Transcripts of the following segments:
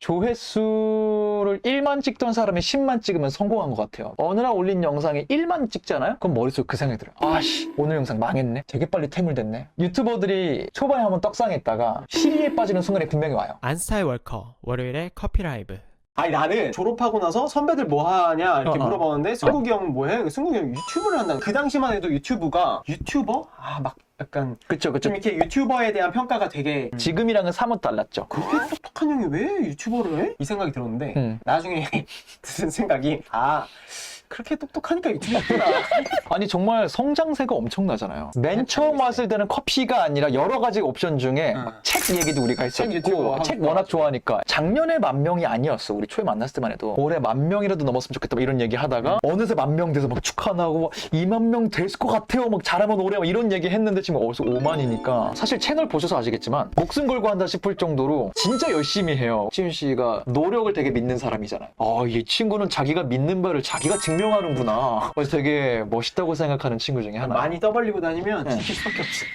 조회수를 1만 찍던 사람이 10만 찍으면 성공한 것 같아요. 어느 날 올린 영상에 1만 찍잖아요? 그럼 머릿속에 그 생각이 들어요. 아씨, 오늘 영상 망했네. 되게 빨리 퇴물됐네. 유튜버들이 초반에 한번 떡상했다가 시리에 빠지는 순간이 분명히 와요. 안스타일 월커 월요일에 커피 라이브 아니 나는 졸업하고 나서 선배들 뭐 하냐 이렇게 어, 어. 물어봤는데 승국이 형 뭐해? 승국이 형 유튜브를 한다. 그 당시만 해도 유튜브가 유튜버? 아 막 약간 그쵸, 그쵸. 좀 이렇게 유튜버에 대한 평가가 되게 지금이랑은 사뭇 달랐죠. 그렇게 똑똑한 형이 왜 유튜버를 해? 이 생각이 들었는데 음. 나중에 드는 생각이 아 그렇게 똑똑하니까 유튜브 했구나. 아니 정말 성장세가 엄청나잖아요. 맨 처음. 왔을 때는 커피가 아니라 여러 가지 옵션 중에 응. 막책 얘기도 우리가 책 유튜버 했었고 하고 책 워낙 좋아하니까 작년에 만 명이 아니었어. 우리 초에 만났을 때만 해도 올해 만 명이라도 넘었으면 좋겠다 막 이런 얘기 하다가 어느새 만 명 돼서 막 축하나고 2만 명 됐을 것 같아요. 막 잘하면 올해 막 이런 얘기 했는데 지금 어디서 5만이니까 사실 채널 보셔서 아시겠지만 목숨 걸고 한다 싶을 정도로 진짜 열심히 해요. 지윤 씨가 노력을 되게 믿는 사람이잖아요. 아, 이 친구는 자기가 믿는 바를 자기가 증명 하는구나. 그래서 되게 멋있다고 생각하는 친구 중에 하나. 많이 떠벌리고 다니면 네. 지킬 수밖에 없어.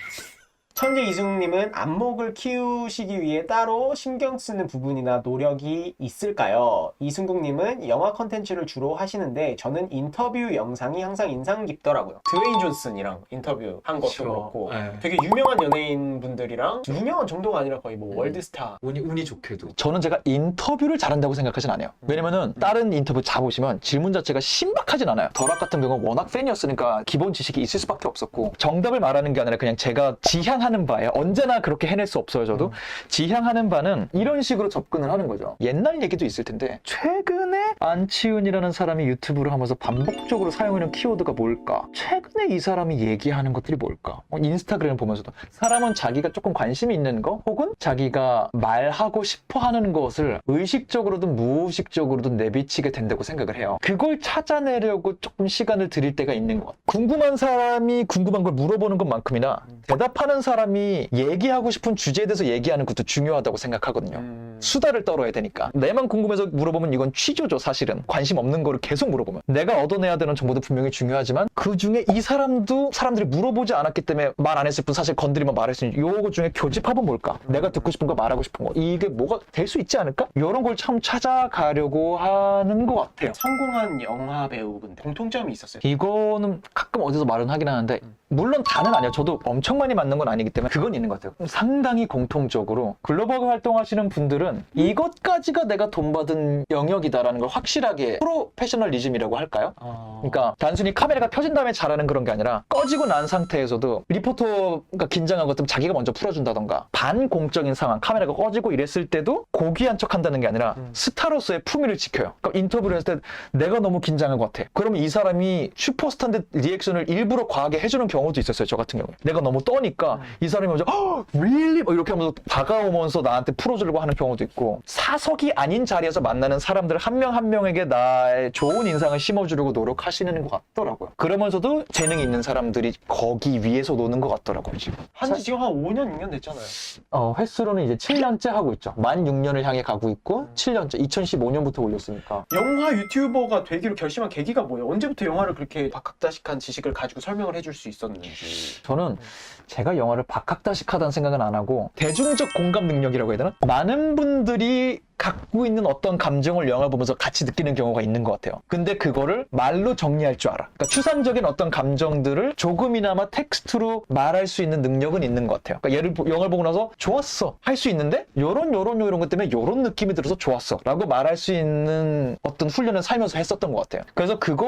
천재 이승님은 안목을 키우시기 위해 따로 신경 쓰는 부분이나 노력이 있을까요? 이승국님은 영화 컨텐츠를 주로 하시는데 저는 인터뷰 영상이 항상 인상 깊더라고요. 드웨인 존슨이랑 인터뷰 한 것도 그쵸. 그렇고 네. 되게 유명한 연예인 분들이랑 유명한 정도가 아니라 거의 뭐 월드스타 운이, 운이 좋게도. 저는 제가 인터뷰를 잘한다고 생각하진 않아요. 왜냐면은 다른 인터뷰 자보시면 질문 자체가 신박하진 않아요. 덜락 같은 경우는 워낙 팬이었으니까 기본 지식이 있을 수밖에 없었고 정답을 말하는 게 아니라 그냥 제가 지향 하는 바에 언제나 그렇게 해낼 수 없어요. 저도 지향하는 바는 이런 식으로 접근을 하는 거죠. 옛날 얘기도 있을 텐데 최근에 안치훈이라는 사람이 유튜브를 하면서 반복적으로 사용하는 키워드가 뭘까? 최근에 이 사람이 얘기하는 것들이 뭘까? 어, 인스타그램을 보면서도 사람은 자기가 조금 관심이 있는 거 혹은 자기가 말하고 싶어 하는 것을 의식적으로든 무의식적으로든 내비치게 된다고 생각을 해요. 그걸 찾아내려고 조금 시간을 들일 때가 있는 것. 궁금한 사람이 궁금한 걸 물어보는 것만큼이나 대답하는 사람 이 얘기하고 싶은 주제에 대해서 얘기하는 것도 중요하다고 생각하거든요. 음. 수다를 떨어야 되니까. 내만 궁금해서 물어보면 이건 취조죠, 사실은. 관심 없는 거를 계속 물어보면. 내가 얻어내야 되는 정보도 분명히 중요하지만 그 중에 이 사람도 사람들이 물어보지 않았기 때문에 말 안 했을 뿐 사실 건드리면 말할 수 있는 요거 중에 교집합은 뭘까? 내가 듣고 싶은 거 말하고 싶은 거. 이게 뭐가 될 수 있지 않을까? 이런 걸 참 찾아가려고 하는 것 같아요. 성공한 영화 배우 근데 공통점이 있었어요. 이거는 가끔 어디서 말은 하긴 하는데 물론 다는 아니에요. 저도 엄청 많이 맞는 건 아니 기 때문에 그건 있는 것 같아요. 상당히 공통적으로 글로벌 활동하시는 분들은 이것까지가 내가 돈 받은 영역이다라는 걸 확실하게 프로페셔널리즘이라고 할까요? 그러니까 단순히 카메라가 켜진 다음에 잘하는 그런 게 아니라 꺼지고 난 상태에서도 리포터가 긴장한 것 같으면 자기가 먼저 풀어준다던가 반공적인 상황 카메라가 꺼지고 이랬을 때도 고귀한 척 한다는 게 아니라 음. 스타로서의 품위를 지켜요. 그러니까 인터뷰를 했을 때 내가 너무 긴장한 것 같아. 그러면 이 사람이 슈퍼스타인데 리액션을 일부러 과하게 해주는 경우도 있었어요. 저 같은 경우에. 내가 너무 떠니까 이 사람이 먼저 "헉, really? 뭐 이렇게 하면서 다가오면서 나한테 풀어주려고 하는 경우도 있고 사석이 아닌 자리에서 만나는 사람들 한명한 명에게 나의 좋은 인상을 심어주려고 노력하시는 것 같더라고요. 그러면서도 재능이 있는 사람들이 거기 위에서 노는 것 같더라고요. 지금. 한지 지금 한 5년 6년 됐잖아요. 어, 횟수로는 이제 7년째 하고 있죠. 만 6년을 향해 가고 있고 7년째 2015년부터 올렸으니까 영화 유튜버가 되기로 결심한 계기가 뭐예요? 언제부터 영화를 그렇게 박학다식한 지식을 가지고 설명을 해줄 수 있었는지. 저는 제가 영화를 박학다식하다는 생각은 안 하고 대중적 공감 능력이라고 해야 되나? 많은 분들이 갖고 있는 어떤 감정을 영화 보면서 같이 느끼는 경우가 있는 것 같아요. 근데 그거를 말로 정리할 줄 알아. 그러니까 추상적인 어떤 감정들을 조금이나마 텍스트로 말할 수 있는 능력은 있는 것 같아요. 그러니까 예를 보- 영화를 보고 나서 좋았어 할 수 있는데 요런 요런 요런 것 때문에 요런 느낌이 들어서 좋았어라고 말할 수 있는 어떤 훈련을 살면서 했었던 것 같아요. 그래서 그거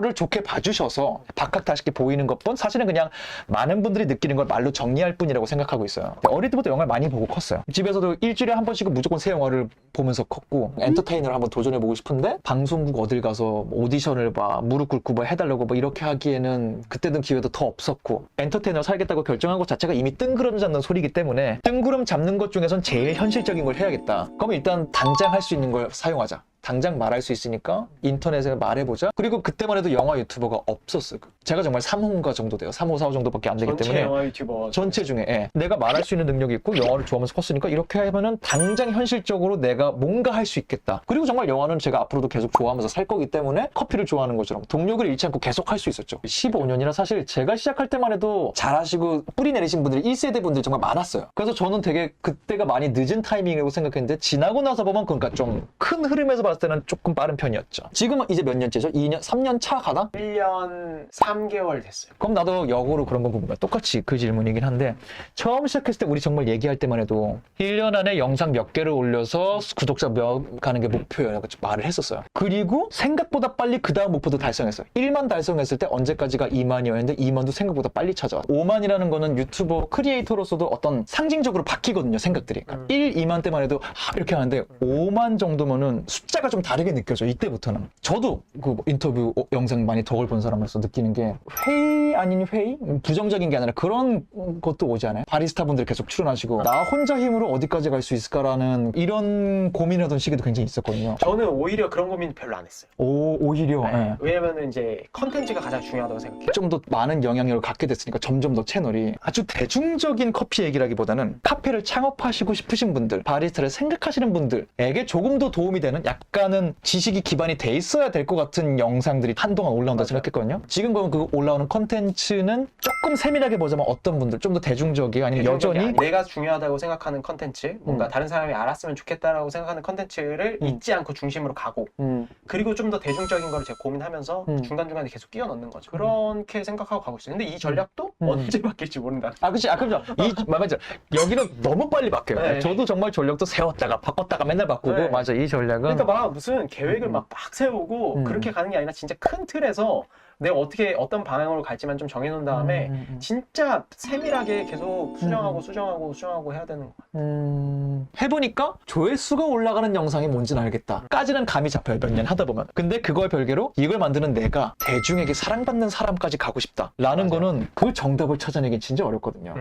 를 좋게 봐주셔서 박학다식히 보이는 것뿐 사실은 그냥 많은 분들이 느끼는 걸 말로 정리할 뿐이라고 생각하고 있어요. 어릴 때부터 영화를 많이 보고 컸어요. 집에서도 일주일에 한 번씩은 무조건 새 영화를 보면서 컸고 엔터테이너를 한번 도전해보고 싶은데 방송국 어딜 가서 뭐 오디션을 봐 무릎 꿇고 뭐 해달라고 뭐 이렇게 하기에는 그때는 기회도 더 없었고 엔터테이너 살겠다고 결정한 것 자체가 이미 뜬구름 잡는 소리이기 때문에 뜬구름 잡는 것 중에선 제일 현실적인 걸 해야겠다. 그러면 일단 당장 할 수 있는 걸 사용하자. 당장 말할 수 있으니까 인터넷에 말해보자. 그리고 그때만 해도 영화 유튜버가 없었어요. 제가 정말 3호인가 정도 돼요. 3호, 4호 정도밖에 안 되기 전체 때문에 영화 유튜버 전체 중에 예. 내가 말할 수 있는 능력이 있고 영화를 좋아하면서 컸으니까 이렇게 하면은 당장 현실적으로 내가 뭔가 할 수 있겠다. 그리고 정말 영화는 제가 앞으로도 계속 좋아하면서 살 거기 때문에 커피를 좋아하는 것처럼 동력을 잃지 않고 계속 할 수 있었죠. 15년이나 사실 제가 시작할 때만 해도 잘하시고 뿌리 내리신 분들이 1세대 분들이 정말 많았어요. 그래서 저는 되게 그때가 많이 늦은 타이밍이라고 생각했는데 지나고 나서 보면 그러니까 좀 큰 흐름에서 봤을 때는 조금 빠른 편이었죠. 지금은 이제 몇 년째죠? 2년, 3년 차 가나? 1년 3개월 됐어요. 그럼 나도 역으로 그런 거 보면 똑같이 그 질문이긴 한데 처음 시작했을 때 우리 정말 얘기할 때만 해도 1년 안에 영상 몇 개를 올려서 구독자 몇 가는 게 목표라고 말을 했었어요. 그리고 생각보다 빨리 그 다음 목표도 달성했어요. 1만 달성했을 때 언제까지가 2만이었는데 2만도 생각보다 빨리 찾아와. 5만이라는 거는 유튜버 크리에이터로서도 어떤 상징적으로 바뀌거든요. 생각들이. 그러니까 1, 2만 때만 해도 아, 이렇게 하는데 5만 정도면은 숫자 가 좀 다르게 느껴져. 이때부터는. 저도 그 인터뷰 어, 영상 많이 덕을 본 사람으로서 느끼는 게 회의 아닌 회의? 부정적인 게 아니라 그런 것도 오지 않아요? 바리스타 분들 계속 출연하시고 나 혼자 힘으로 어디까지 갈 수 있을까라는 이런 고민하던 시기도 굉장히 있었거든요. 저는 오히려 그런 고민 별로 안 했어요. 오, 오히려 예. 왜냐면은 이제 컨텐츠가 가장 중요하다고 생각해요. 좀 더 많은 영향력을 갖게 됐으니까 점점 더 채널이 아주 대중적인 커피 얘기라기보다는 카페를 창업하시고 싶으신 분들, 바리스타를 생각하시는 분들에게 조금 더 도움이 되는 약 간은 지식이 기반이 돼 있어야 될 것 같은 영상들이 한동안 올라온다. 생각했거든요. 지금 보면 그 올라오는 컨텐츠는 조금 세밀하게 보자면 어떤 분들, 좀 더 대중적이에요? 아니면 여전히 아니- 내가 중요하다고 생각하는 컨텐츠, 뭔가 음. 다른 사람이 알았으면 좋겠다라고 생각하는 컨텐츠를 음. 잊지 않고 중심으로 가고 그리고 좀 더 대중적인 거를 제가 고민하면서 음. 중간중간에 계속 끼워 넣는 거죠. 그렇게 생각하고 가고 있어요. 근데 이 전략도 음. 언제 바뀔지 모른다. 아, 그치. 아, 그죠. 이, 맞아. 여기는 너무 빨리 바뀌어요. 네. 저도 정말 전략도 세웠다가 바꿨다가 맨날 바꾸고. 네. 맞아. 이 전략은. 그러니까 막 무슨 계획을 음. 막막 세우고 음. 그렇게 가는 게 아니라 진짜 큰 틀에서 내가 어떻게 어떤 방향으로 갈지만 좀 정해놓은 다음에 음, 음, 음. 진짜 세밀하게 계속 수정하고 수정하고 수정하고 해야 되는 거 같아요. 음, 해보니까 조회수가 올라가는 영상이 뭔지는 알겠다. 까지는 감이 잡혀요, 몇 년 하다 보면. 근데 그거에 별개로 이걸 만드는 내가 대중에게 사랑받는 사람까지 가고 싶다. 라는 맞아요. 거는 그 정답을 찾아내긴 진짜 어렵거든요.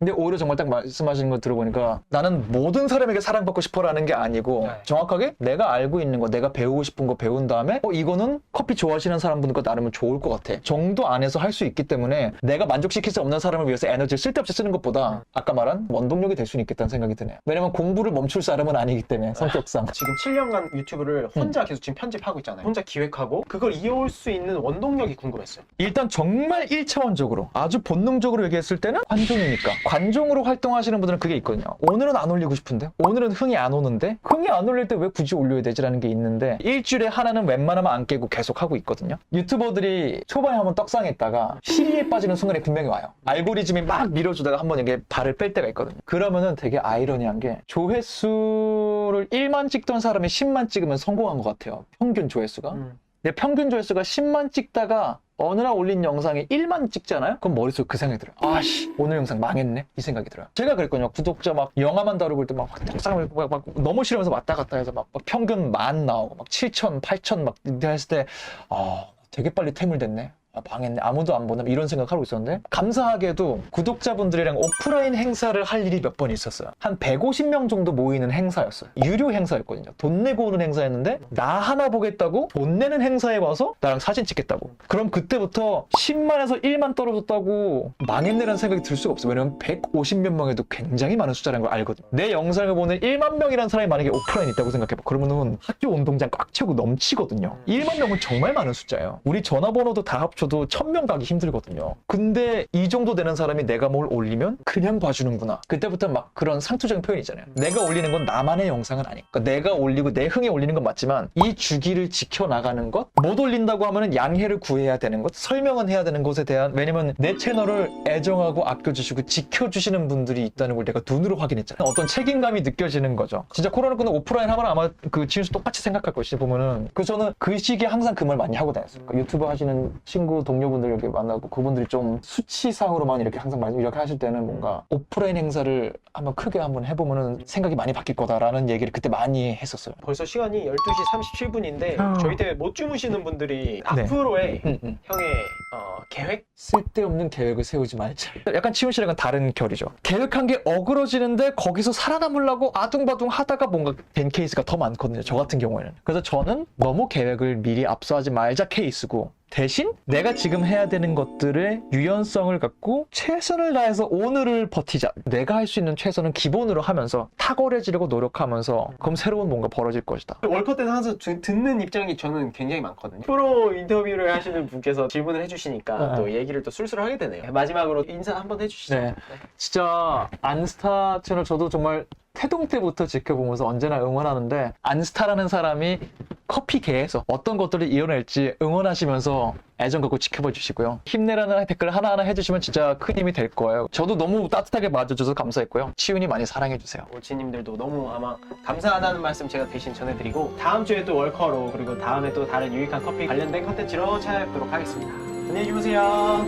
근데 오히려 정말 딱 말씀하시는 거 들어보니까 나는 모든 사람에게 사랑받고 싶어라는 게 아니고 네. 정확하게 내가 알고 있는 거, 내가 배우고 싶은 거 배운 다음에 어, 이거는 커피 좋아하시는 사람분들과 나름은 좋을 것 같아. 정도 안에서 할 수 있기 때문에 내가 만족시킬 수 없는 사람을 위해서 에너지를 쓸데없이 쓰는 것보다 아까 말한 원동력이 될 수는 있겠다는 생각이 드네요. 왜냐면 공부를 멈출 사람은 아니기 때문에 성격상. 지금 7년간 유튜브를 혼자 음. 계속 지금 편집하고 있잖아요. 혼자 기획하고 그걸 이어올 수 있는 원동력이 궁금했어요. 일단 정말 1차원적으로 아주 본능적으로 얘기했을 때는 관종이니까 관종으로 활동하시는 분들은 그게 있거든요. 오늘은 안 올리고 싶은데? 오늘은 흥이 안 오는데? 흥이 안 올릴 때 왜 굳이 올려야 되지라는 게 있는데 일주일에 하나는 웬만하면 안 깨고 계속 하고 있거든요. 유튜버들이 초반에 한번 떡상했다가 시리에 빠지는 순간이 분명히 와요. 알고리즘이 막 밀어주다가 한번 이게 발을 뺄 때가 있거든요. 그러면은 되게 아이러니한 게 조회수를 1만 찍던 사람이 10만 찍으면 성공한 것 같아요. 평균 조회수가. 음. 내 평균 조회수가 10만 찍다가 어느 날 올린 영상에 1만 찍잖아요? 그럼 머릿속에 그 생각이 들어요. 아씨, 오늘 영상 망했네? 이 생각이 들어요. 제가 그랬거든요. 구독자 막 영화만 다루고 때막 떡상 막, 막 너무 싫으면서 왔다 갔다 해서 막, 막 평균 만 나오고 막 7천, 8천 막 했을 때, 아, 되게 빨리 퇴물됐네. 아, 망했네. 아무도 안 보네. 이런 생각하고 있었는데 감사하게도 구독자분들이랑 오프라인 행사를 할 일이 몇 번 있었어요. 한 150명 정도 모이는 행사였어요. 유료 행사였거든요. 돈 내고 오는 행사였는데 나 하나 보겠다고 돈 내는 행사에 와서 나랑 사진 찍겠다고. 그럼 그때부터 10만에서 1만 떨어졌다고 망했네라는 생각이 들 수가 없어요. 왜냐면 150몇 명에도 굉장히 많은 숫자라는 걸 알거든요. 내 영상을 보는 1만 명이라는 사람이 만약에 오프라인 있다고 생각해봐. 그러면은 학교 운동장 꽉 채우고 넘치거든요. 1만 명은 정말 많은 숫자예요. 우리 전화번호도 다 합쳐 도 1000명 가기 힘들거든요. 근데 이 정도 되는 사람이 내가 뭘 올리면 그냥 봐주는구나. 그때부터 막 그런 상투적인 표현 있잖아요. 내가 올리는 건 나만의 영상은 아니야. 그러니까 내가 올리고 내 흥에 올리는 건 맞지만 이 주기를 지켜나가는 것, 못 올린다고 하면은 양해를 구해야 되는 것, 설명은 해야 되는 것에 대한 왜냐면 내 채널을 애정하고 아껴주시고 지켜주시는 분들이 있다는 걸 내가 눈으로 확인했잖아요. 어떤 책임감이 느껴지는 거죠. 진짜 코로나 끝나고 오프라인 하면 아마 그 지윤수 똑같이 생각할 것이 보면은 그 저는 그 시기에 항상 그 말 많이 하고 다녔어요. 그러니까 유튜브 하시는 친구 친구 동료분들 이렇게 만나고 그분들이 좀 수치상으로만 이렇게 항상 말 이렇게 하실 때는 뭔가 오프라인 행사를 한번 크게 한번 해보면은 생각이 많이 바뀔 거다라는 얘기를 그때 많이 했었어요. 벌써 시간이 12시 37분인데 아. 저희 때문에 못 주무시는 분들이 네. 앞으로의 음, 음. 형의 어, 계획? 쓸데없는 계획을 세우지 말자. 약간 치훈 씨랑은 다른 결이죠. 계획한 게 어그러지는데 거기서 살아남으려고 아둥바둥 하다가 뭔가 된 케이스가 더 많거든요. 저 같은 경우에는. 그래서 저는 너무 계획을 미리 앞서하지 말자 케이스고 대신 내가 지금 해야 되는 것들의 유연성을 갖고 최선을 다해서 오늘을 버티자. 내가 할 수 있는 최선은 기본으로 하면서 탁월해지려고 노력하면서 그럼 새로운 뭔가 벌어질 것이다. 월컷 때는 항상 드- 듣는 입장이 저는 굉장히 많거든요. 프로 인터뷰를 하시는 분께서 질문을 해주시니까 네. 또 얘기를 또 술술 하게 되네요. 마지막으로 인사 한번 해주시죠. 네. 진짜 안스타 채널 저도 정말 태동 때부터 지켜보면서 언제나 응원하는데 안스타라는 사람이 커피계에서 어떤 것들을 이뤄낼지 응원하시면서 애정 갖고 지켜봐 주시고요. 힘내라는 댓글 하나하나 해주시면 진짜 큰 힘이 될 거예요. 저도 너무 따뜻하게 맞아줘서 감사했고요. 치윤이 많이 사랑해 주세요. 올치님들도 너무 아마 감사하다는 말씀 제가 대신 전해드리고 다음 주에 또 월커로 그리고 다음에 또 다른 유익한 커피 관련된 컨텐츠로 찾아뵙도록 하겠습니다. 안녕히 주무세요.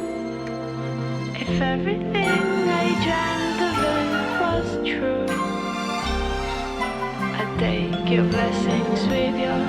If everything your blessings with your